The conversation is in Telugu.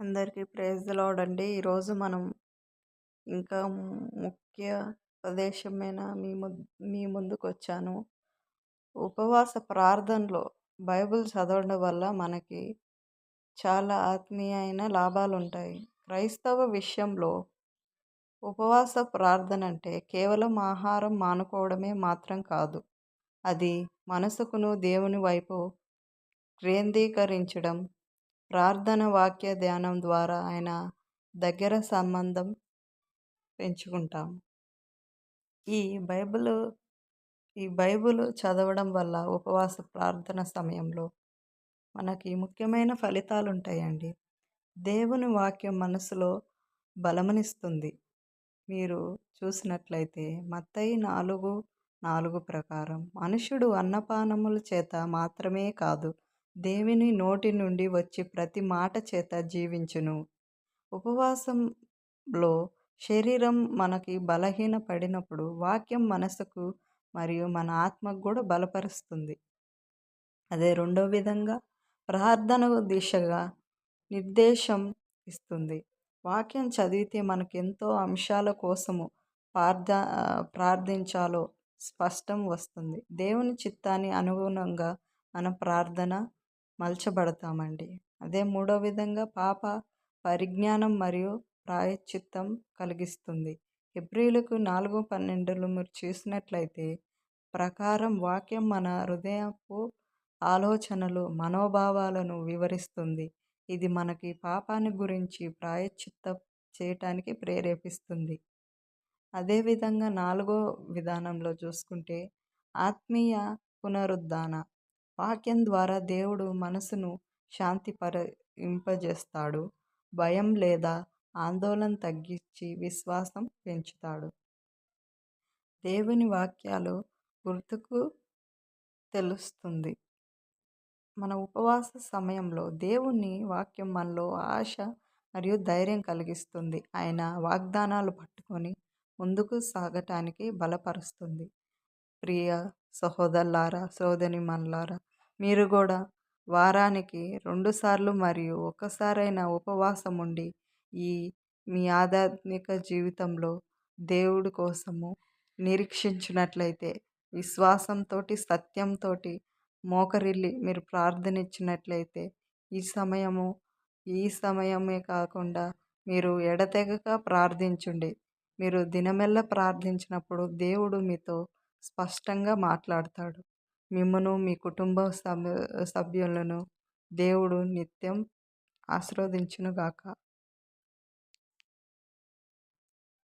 అందరికీ ప్రేజ్ ది అండి. ఈరోజు మనం ఇంకా ముఖ్య ప్రదేశమైన మీ ము మీ ముందుకు వచ్చాను ఉపవాస ప్రార్థనలో బైబిల్ చదవడం వల్ల మనకి చాలా ఆత్మీయమైన లాభాలు ఉంటాయి క్రైస్తవ విషయంలో ఉపవాస ప్రార్థన అంటే కేవలం ఆహారం మానుకోవడమే మాత్రం కాదు. అది మనసుకును దేవుని వైపు కేంద్రీకరించడం ప్రార్థన వాక్య ధ్యానం ద్వారా ఆయన దగ్గర సంబంధం పెంచుకుంటాం ఈ బైబిల్ ఈ బైబిల్ చదవడం వల్ల ఉపవాస ప్రార్థన సమయంలో మనకి ముఖ్యమైన ఫలితాలు ఉంటాయండి దేవుని వాక్యం మనసులో బలమనిస్తుంది. మీరు చూసినట్లయితే మత్తయి నాలుగు నాలుగు ప్రకారం మనుషుడు అన్నపానముల చేత మాత్రమే కాదు దేవుని నోటి నుండి వచ్చి ప్రతి మాట చేత జీవించును. ఉపవాసంలో శరీరం మనకి బలహీన పడినప్పుడు వాక్యం మనసుకు మరియు మన ఆత్మకు కూడా బలపరుస్తుంది. అదే రెండో విధంగా ప్రార్థన దిశగా నిర్దేశం ఇస్తుంది. వాక్యం చదివితే మనకు ఎంతో అంశాల కోసము ప్రార్థ ప్రార్థించాలో స్పష్టం వస్తుంది. దేవుని చిత్తాన్ని అనుగుణంగా మన ప్రార్థన మలచబడతామండి. అదే మూడో విధంగా పాప పరిజ్ఞానం మరియు ప్రాయశ్చిత్తం కలిగిస్తుంది. హెబ్రిలకు నాలుగు పన్నెండులో మీరు చూసినట్లయితే ప్రకారం వాక్యం మన హృదయపు ఆలోచనలు మనోభావాలను వివరిస్తుంది. ఇది మనకి పాపాన్ని గురించి ప్రాయశ్చిత్తం చేయటానికి ప్రేరేపిస్తుంది. అదేవిధంగా నాలుగో విధానంలో చూసుకుంటే ఆత్మీయ పునరుద్ధాన. వాక్యం ద్వారా దేవుడు మనసును శాంతిపరింపజేస్తాడు భయం లేదా ఆందోళన తగ్గించి విశ్వాసం పెంచుతాడు. దేవుని వాక్యాలు గుర్తుకు తెలుస్తుంది. మన ఉపవాస సమయంలో దేవుని వాక్యం మనలో ఆశ మరియు ధైర్యం కలిగిస్తుంది. ఆయన వాగ్దానాలు పట్టుకొని ముందుకు సాగటానికి బలపరుస్తుంది. ప్రియ సహోదరులారా సోదరి మనలారా మీరు కూడా వారానికి రెండుసార్లు మరియు ఒక్కసారైనా ఉపవాసం ఉండి ఈ మీ ఆధ్యాత్మిక జీవితంలో దేవుడి కోసము నిరీక్షించినట్లయితే విశ్వాసంతో సత్యంతో మోకరిల్లి మీరు ప్రార్థనించినట్లయితే ఈ సమయము ఈ సమయమే కాకుండా మీరు ఎడతెగక ప్రార్థించండి. మీరు దినమెల్ల ప్రార్థించినప్పుడు దేవుడు మీతో స్పష్టంగా మాట్లాడతాడు. మిమ్మను మీ కుటుంబ సభ్యులను దేవుడు నిత్యం ఆశీర్వదించునుగాక.